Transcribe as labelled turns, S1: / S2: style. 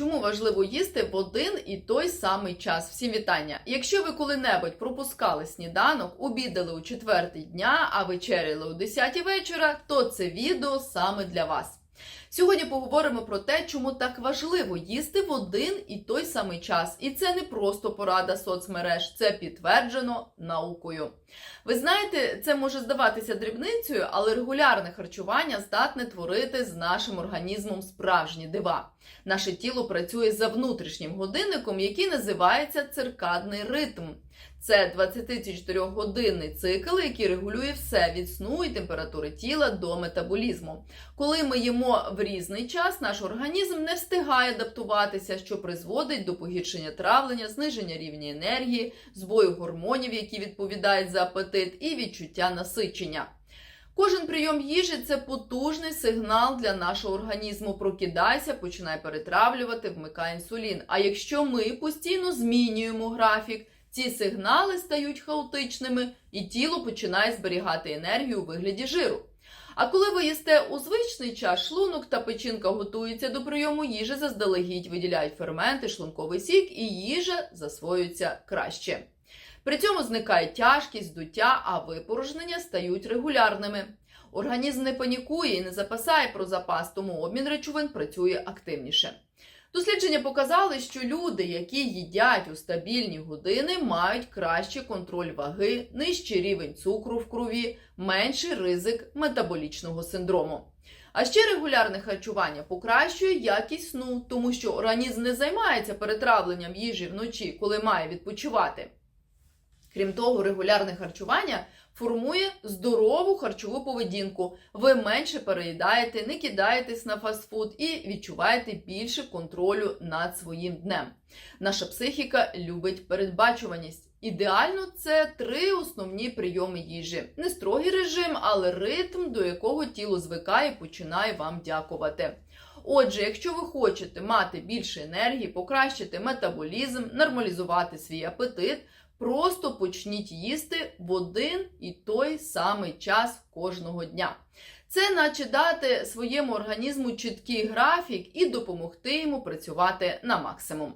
S1: Чому важливо їсти в один і той самий час? Всім вітання! Якщо ви коли-небудь пропускали сніданок, обідали у четвертий дня, а вечеряли у 10 вечора, то це відео саме для вас. Сьогодні поговоримо про те, чому так важливо їсти в один і той самий час. І це не просто порада соцмереж, це підтверджено наукою. Ви знаєте, це може здаватися дрібницею, але регулярне харчування здатне творити з нашим організмом справжні дива. Наше тіло працює за внутрішнім годинником, який називається циркадний ритм. Це 24-годинний цикл, який регулює все від сну і температури тіла до метаболізму. Коли ми їмо в різний час, наш організм не встигає адаптуватися, що призводить до погіршення травлення, зниження рівня енергії, збою гормонів, які відповідають за апетит, і відчуття насичення. Кожен прийом їжі це потужний сигнал для нашого організму. Прокидайся, починай перетравлювати, вмикай інсулін. А якщо ми постійно змінюємо графік, ці сигнали стають хаотичними, і тіло починає зберігати енергію у вигляді жиру. А коли ви їсте у звичний час, шлунок та печінка готуються до прийому їжі, заздалегідь виділяють ферменти, шлунковий сік, і їжа засвоюється краще. При цьому зникає тяжкість, здуття, а випорожнення стають регулярними. Організм не панікує і не запасає про запас, тому обмін речовин працює активніше. Дослідження показали, що люди, які їдять у стабільні години, мають кращий контроль ваги, нижчий рівень цукру в крові, менший ризик метаболічного синдрому. А ще регулярне харчування покращує якість сну, тому що організм не займається перетравленням їжі вночі, коли має відпочивати. Крім того, регулярне харчування формує здорову харчову поведінку. Ви менше переїдаєте, не кидаєтесь на фастфуд і відчуваєте більше контролю над своїм днем. Наша психіка любить передбачуваність. Ідеально це три основні прийоми їжі. Не строгий режим, але ритм, до якого тіло звикає починає вам дякувати. Отже, якщо ви хочете мати більше енергії, покращити метаболізм, нормалізувати свій апетит, Просто почніть їсти в один і той самий час кожного дня. Це наче дати своєму організму чіткий графік і допомогти йому працювати на максимум.